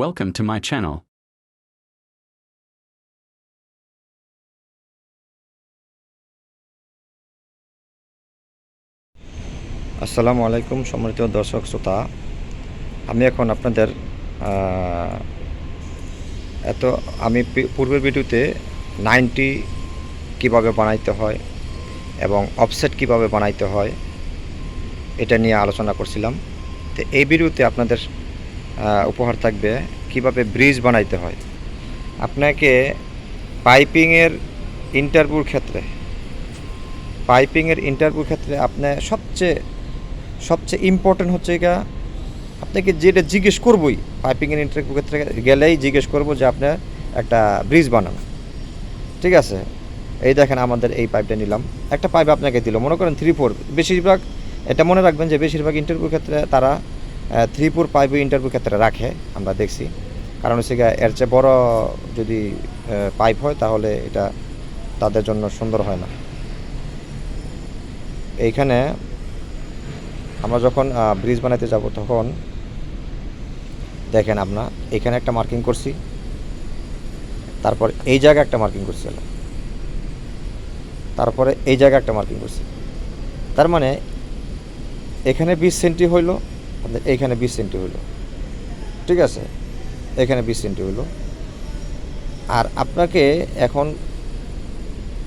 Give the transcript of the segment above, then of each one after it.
Welcome to my channel. আসসালামু আলাইকুম, সম্মানিত দর্শক শ্রোতা আমি এখন আপনাদের এত, আমি পূর্বের ভিডিওতে নাইনটি কীভাবে বানাইতে হয় এবং অফসেট কীভাবে বানাইতে হয়, এটা নিয়ে আলোচনা করছিলাম তো এই ভিডিওতে আপনাদের উপহার থাকবে, কীভাবে ব্রিজ বানাইতে হয়। আপনাকে পাইপিংয়ের ইন্টারভিউর ক্ষেত্রে, পাইপিংয়ের ইন্টারভিউর ক্ষেত্রে আপনি সবচেয়ে সবচেয়ে ইম্পর্টেন্ট হচ্ছে গা আপনাকে যেটা জিজ্ঞেস করবই, পাইপিংয়ের ইন্টারভিউ ক্ষেত্রে গেলেই জিজ্ঞেস করব যে আপনার একটা ব্রিজ বানান। ঠিক আছে? এই দেখেন আমাদের এই পাইপটা নিলাম। একটা পাইপ আপনাকে দিল, মনে করেন থ্রি ফোর বেশিরভাগ, এটা মনে রাখবেন যে বেশিরভাগ ইন্টারভিউ ক্ষেত্রে তারা থ্রি ফোর পাইপও ইন্টারভিউ ক্ষেত্রে রাখে, আমরা দেখছি। কারণ হচ্ছে এর চেয়ে বড় যদি পাইপ হয়, তাহলে এটা তাদের জন্য সুন্দর হয় না। এইখানে আমরা যখন ব্রিজ বানাইতে যাব, তখন দেখেন আপনার, এখানে একটা মার্কিং করছি, তারপর এই জায়গায় একটা মার্কিং করছি তারপরে এই জায়গায় একটা মার্কিং করছি। তার মানে এখানে বিশ সেন্টি হইল আপনার এইখানে বিশ সেন্টি হইল ঠিক আছে? এখানে বিশ সেন্টি হইল আর আপনাকে এখন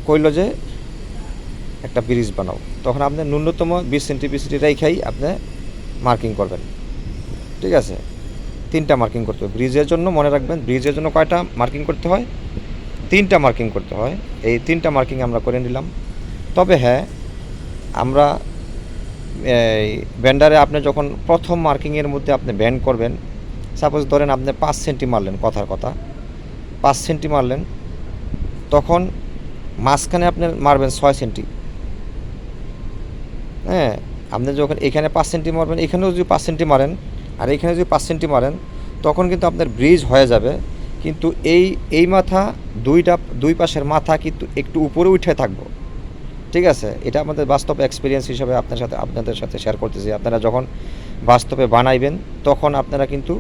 কইল যে একটা ব্রিজ বানাও। তখন আপনি ন্যূনতম বিশ সেন্টি বিশ রেখাই আপনি মার্কিং করবেন। ঠিক আছে? তিনটা মার্কিং করতে হবে। ব্রিজের জন্য মনে রাখবেন, ব্রিজের জন্য কয়টা মার্কিং করতে হয়? তিনটা মার্কিং করতে হয়। এই তিনটা মার্কিং আমরা করে নিলাম। তবে হ্যাঁ আমরা ব্যান্ডারে আপনি যখন প্রথম মার্কিংয়ের মধ্যে আপনি ব্যান্ড করবেন সাপোজ ধরেন আপনি পাঁচ সেন্টি মারলেন কথার কথা, পাঁচ সেন্টি মারলেন, তখন মাঝখানে আপনি মারবেন ছয় সেন্টি। হ্যাঁ আপনি যখন এখানে পাঁচ সেন্টি মারবেন, এখানেও যদি পাঁচ সেন্টি মারেন, আর এখানে যদি পাঁচ সেন্টি মারেন, তখন কিন্তু আপনার ব্রিজ হয়ে যাবে। কিন্তু এই এই মাথা দুইটা, দুই পাশের মাথা কিন্তু একটু উপরে উঠে থাকব। ঠিক আছে, এটা আমাদের বাস্তব এক্সপিরিয়েন্স হিসাবে আপনার সাথে, আপনাদের সাথে শেয়ার করতেছি। আপনারা যখন বাস্তবে বানাইবেন, তখন আপনারা কিন্তু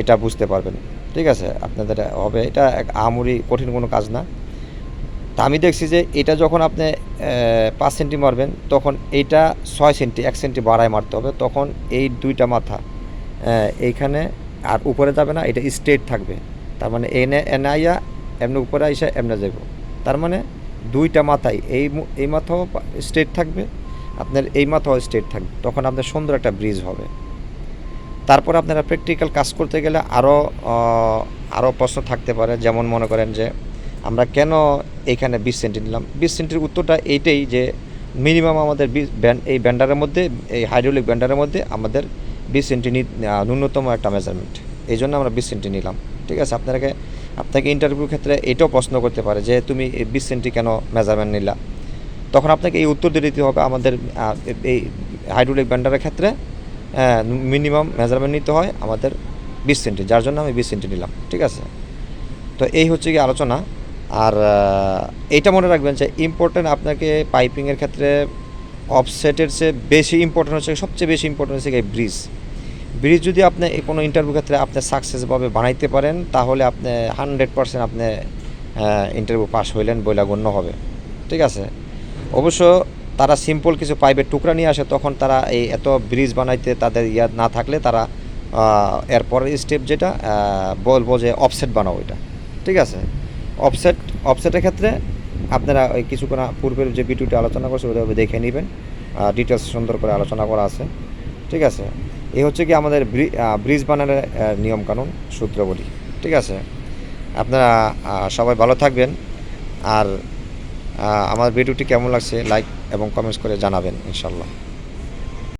এটা বুঝতে পারবেন। ঠিক আছে, আপনাদের হবে, এটা এক আমরি কঠিন কোনো কাজ না। তা আমি দেখছি যে এটা যখন আপনি পাঁচ সেন্টি মারবেন, তখন এইটা ছয় সেন্টি, এক সেন্টি বাড়ায় মারতে হবে। তখন এই দুইটা মাথা এইখানে আর উপরে যাবে না, এটা স্ট্রেট থাকবে। তার মানে এনে এনে আইয়া, এমনি উপরে আইসা এমনি যাব তার মানে দুইটা মাথায়, এই এই মাথাও স্ট্রেট থাকবে, আপনার এই মাথাও স্ট্রেট থাকবে, তখন আপনার সুন্দর একটা ব্রিজ হবে। তারপর আপনারা প্র্যাকটিক্যাল কাজ করতে গেলে আরও আরও প্রশ্ন থাকতে পারে, যেমন মনে করেন যে, আমরা কেন এখানে বিশ সেন্টি নিলাম? বিশ সেন্টির উত্তরটা এইটাই যে মিনিমাম আমাদের এই ব্যান্ডারের মধ্যে, এই হাইড্রোলিক ব্যান্ডারের মধ্যে আমাদের বিশ সেন্টি ন্যূনতম একটা মেজারমেন্ট এই জন্য আমরা বিশ সেন্টি নিলাম। ঠিক আছে? আপনাকে আপনাকে ইন্টারভিউর ক্ষেত্রে এটাও প্রশ্ন করতে পারে যে, তুমি বিশ সেন্টি কেন মেজারমেন্ট নিলা? তখন আপনাকে এই উত্তর দিতে হবে, আমাদের এই হাইড্রোলিক ব্যান্ডারের ক্ষেত্রে মিনিমাম মেজারমেন্ট নিতে হয় আমাদের বিশ সেন্টি, যার জন্য আমি বিশ সেন্টি নিলাম। ঠিক আছে? তো এই হচ্ছে কি আলোচনা। আর এটা মনে রাখবেন যে ইম্পর্টেন্ট আপনাকে পাইপিংয়ের ক্ষেত্রে অফসেটের চেয়ে বেশি ইম্পর্টেন্ট হচ্ছে, সবচেয়ে বেশি ইম্পর্টেন্ট হচ্ছে ব্রিজ ব্রিজ যদি আপনি কোনো ইন্টারভিউ ক্ষেত্রে আপনি সাকসেসভাবে বানাইতে পারেন, তাহলে আপনি হান্ড্রেড পার্সেন্ট আপনি ইন্টারভিউ পাস হইলেন বইলা গণ্য হবে। ঠিক আছে? অবশ্য তারা সিম্পল কিছু পাইপের টুকরা নিয়ে আসে, তখন তারা এই এত ব্রিজ বানাইতে তাদের ইয়া না থাকলে তারা এরপরের স্টেপ যেটা বলব যে অফসেট বানাও এটা। ঠিক আছে? অফসেট অফসেটের ক্ষেত্রে আপনারা ওই কিছুক্ষণ পূর্বের যে ভিডিওটি আলোচনা করছে, ওইভাবে দেখে নেবেন। ডিটেলস সুন্দর করে আলোচনা করা আছে। ঠিক আছে? এই হচ্ছে কি আমাদের ব্রিজ বানানোর নিয়ম নিয়মকানুন, সূত্র বলি। ঠিক আছে? আপনারা সবাই ভালো থাকবেন। আর আমার ভিডিওটি কেমন লাগছে, লাইক এবং কমেন্টস করে জানাবেন, ইনশাল্লাহ।